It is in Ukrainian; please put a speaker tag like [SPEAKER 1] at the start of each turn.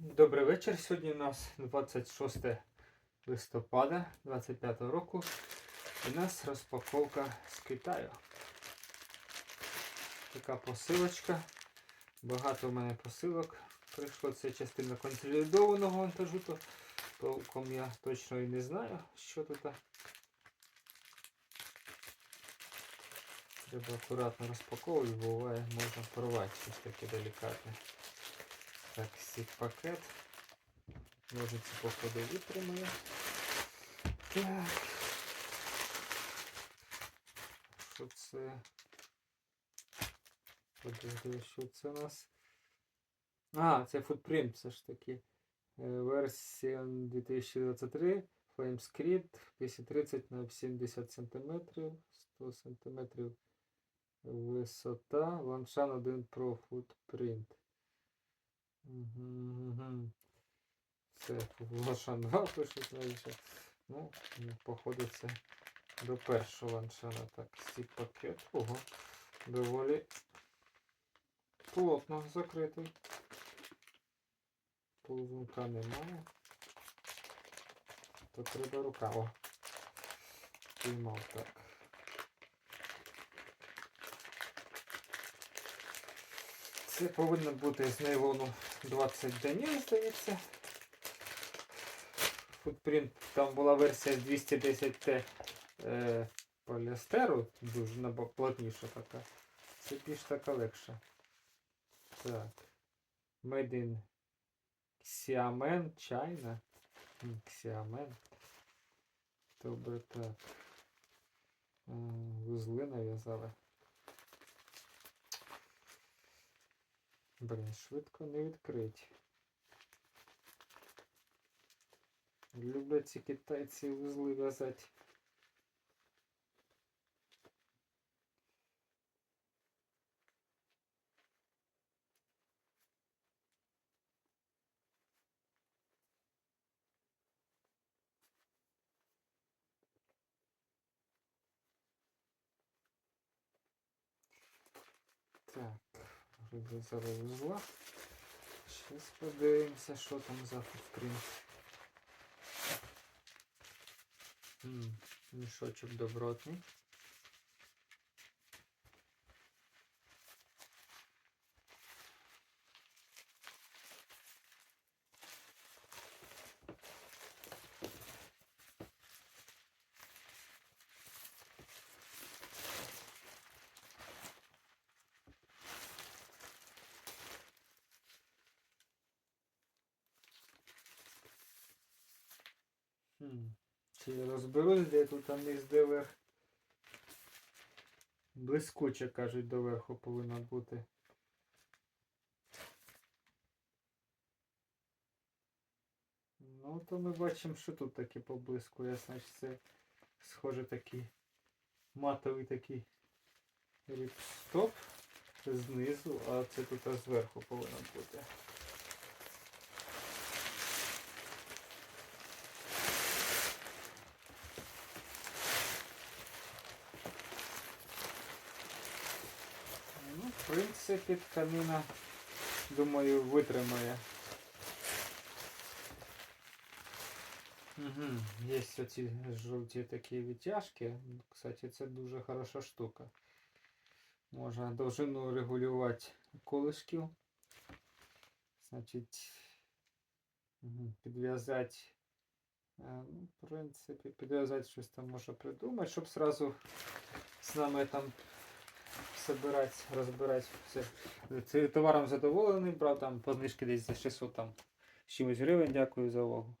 [SPEAKER 1] Добрий вечір. Сьогодні у нас 26 листопада 25 року. У нас розпаковка з Китаю. Така посилочка. Багато в мене посилок. Прийшло це частина консолідованого вантажу, то толком я точно і не знаю, що тут. Треба акуратно розпаковувати, буває можна порвати щось таке делікатне. Так, сік пакет. Ножиці походу витримаю. Так. Що це? Подожди, що це у нас? А, це футпринт все ж таки. Е, Версія 2023. Flamescript 230 на 70 см, 100 см висота. Ланшан 1 Pro Footprint. Це ланшан 2 пишуть навіть. Ну, походу це до першого ланшана. Так, стік пакет. Ого. Доволі плотно закритий. Ползунка немає. То треба рука. О. Піймав так. Це повинно бути з нейлону 20 днів, здається. Футпринт, там була версія 210Т е, поліестеру, дуже плотніша така. Це більш така легша. Так. Made in Xiamen, China. Xiamen. Добре, так. Е, Вузли нав'язали. Блін, швидко не відкрить. Люблять ці китайці вузли в'язати. Так, вузла. Щас подивимося, що там за футпринт. М, Мішочок добротний. Чи розберусь, де тут там низ де? Блискуче, кажуть, доверху повинно бути. Ну, то ми бачимо, що тут таке поблискує. Значить, це схоже такий матовий такий ріпстоп знизу, а це тут зверху повинно бути. Ну, принципі, тканина, думаю, витримає. Угу. Є оці жовті такі відтяжки. Кстати, це дуже хороша штука. Можна довжину регулювати колишків. Значить, мгм, підв'язати. е, Ну, в принципі, підв'язати щось там можна придумати, щоб сразу з нами там собирати, розбирати все. Це товаром задоволений, брав там по знижки десь за 600 там з чимось гривень. Дякую за увагу.